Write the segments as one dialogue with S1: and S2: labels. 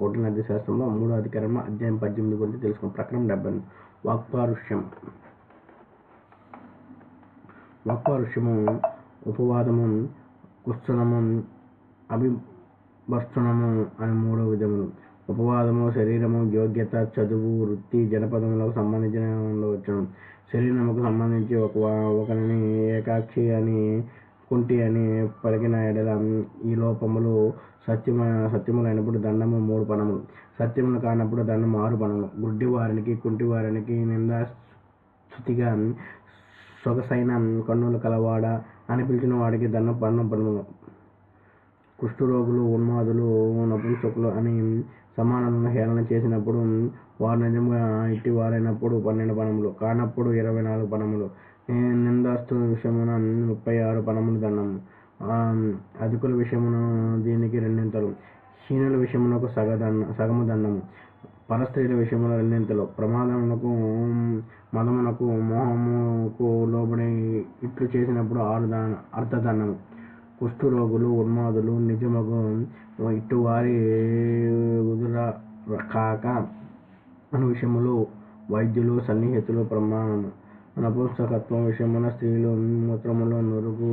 S1: కౌటిల్య నది శాస్త్రంలో మూడో అధికారంలో అధ్యాయం పద్దెనిమిది గురించి తెలుసుకున్న ప్రకరణం డెబ్బై వాక్పారుష్యం. వాక్పారుష్యము ఉపవాదము కుస్తనము అభివర్షణము అని మూడో విధములు. ఉపవాదము శరీరము యోగ్యత చదువు వృత్తి జనపదములకు సంబంధించిన ఉండవచ్చు శరీరముకు సంబంధించి ఒక ఒకరిని ఏకాక్షి అని కుంటి అని పలికిన ఎడల ఈ లోపములు సత్యమ సత్యములైనప్పుడు దండము మూడు పనములు. సత్యములు కానప్పుడు దండము ఆరు పణములు గుడ్డి వారికి కుంటి వారికి నిందా స్థుతిగా సొగసైన కన్నులు కలవాడ అని పిలిచిన వాడికి దండం పన్నం పన్ను కుష్ఠరోగులు ఉన్మాదులు నపుంసకులు అని సమానమైన హేళన చేసినప్పుడు వారు నిజంగా ఇట్టి వారైనప్పుడు పన్నెండు పనములు కానప్పుడు ఇరవై నాలుగు పనములు. నిందాస్తు విషయమున ముప్పై ఆరు పణములు దండము అధికుల విషయమున దీనికి రెండింతలు. హీనుల విషయమునకు సగదండ సగము దండము పరస్త్రీల విషయమున రెండింతలు. ప్రమాదమునకు మదమునకు మోహముకు లోబడి ఇట్లు చేసినప్పుడు ఆరు దాన అర్థదండము కుష్ఠరోగులు ఉన్మాదులు నిజమగు ఇటువారి ఉదుర కాక అను విషయములు వైద్యులు సన్నిహితులు ప్రమాణము నపుంసకత్వం విషయమున స్త్రీలు మూత్రములో నురుగు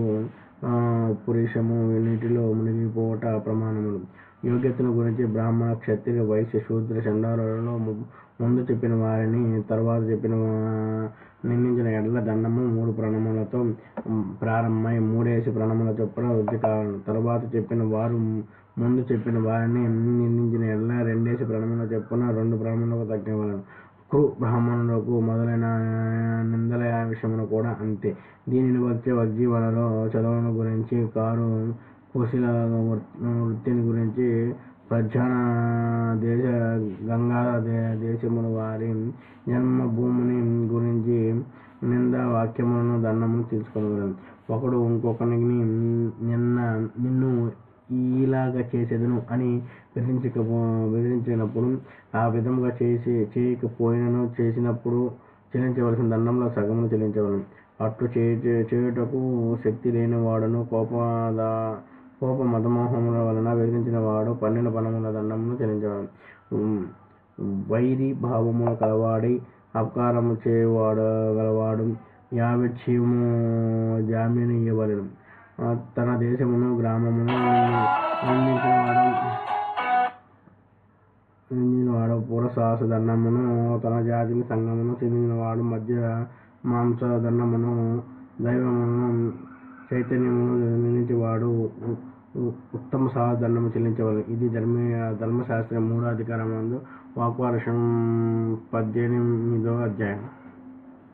S1: పురుషము నీటిలో మునిగిపోవట ప్రమాణములు. యోగ్యతను గురించి బ్రాహ్మణ క్షత్రియ వైశ్య శూద్ర చండాలలో ముందు చెప్పిన వారిని తర్వాత చెప్పిన నిందించిన ఎడల దండము మూడు ప్రణములతో ప్రారంభమై మూడేసి ప్రణముల చొప్పున వృద్ధి కావాలి తర్వాత చెప్పిన వారు ముందు చెప్పిన వారిని నిందించిన ఎడల రెండేసి ప్రణముల చొప్పున రెండు ప్రణములకు తగ్గేవారు క్రు బ్రాహ్మణులకు మొదలైన నిందల కూడా అంతే. దీనిని వచ్చే వగ్జీవనలో చదువును గురించి కారు కుశల వృత్తిని గురించి ప్రధాన దేశ గంగా దేశముల వారి జన్మభూమిని గురించి నింద వాక్యములను దండము తీసుకోగలం ఒకడు ఇంకొకరిని నిన్న నిన్ను ఇలాగ చేసేదను అని బెదిరించకపో బెదిరించినప్పుడు ఆ విధముగా చేసి చేయకపోయినను చేసినప్పుడు చెల్లించవలసిన దండంలో సగమును చెల్లించవలను అట్లు చేయుటకు శక్తి లేని వాడును కోపద కోప మతమోహముల వలన వేధించిన వాడు పన్నెండు పనముల దండమును చెల్లించవలను వైరి భావముల కలవాడి అపకారము చేయవాడు గలవాడు యావచ్చీయము జామీను ఇవ్వవలెను తన దేశమును గ్రామమును సాహస దండమును తన జాతిని సంఘమును చెందినవాడు మధ్య మాంస దండమును దైవమును చైతన్యమును నిందించేవాడు ఉత్తమ సాహస దండము చెల్లించవలెను ఇది ధర్మ ధర్మశాస్త్రం మూడో అధికారం వాక్వారుషం పద్దెనిమిదో అధ్యాయం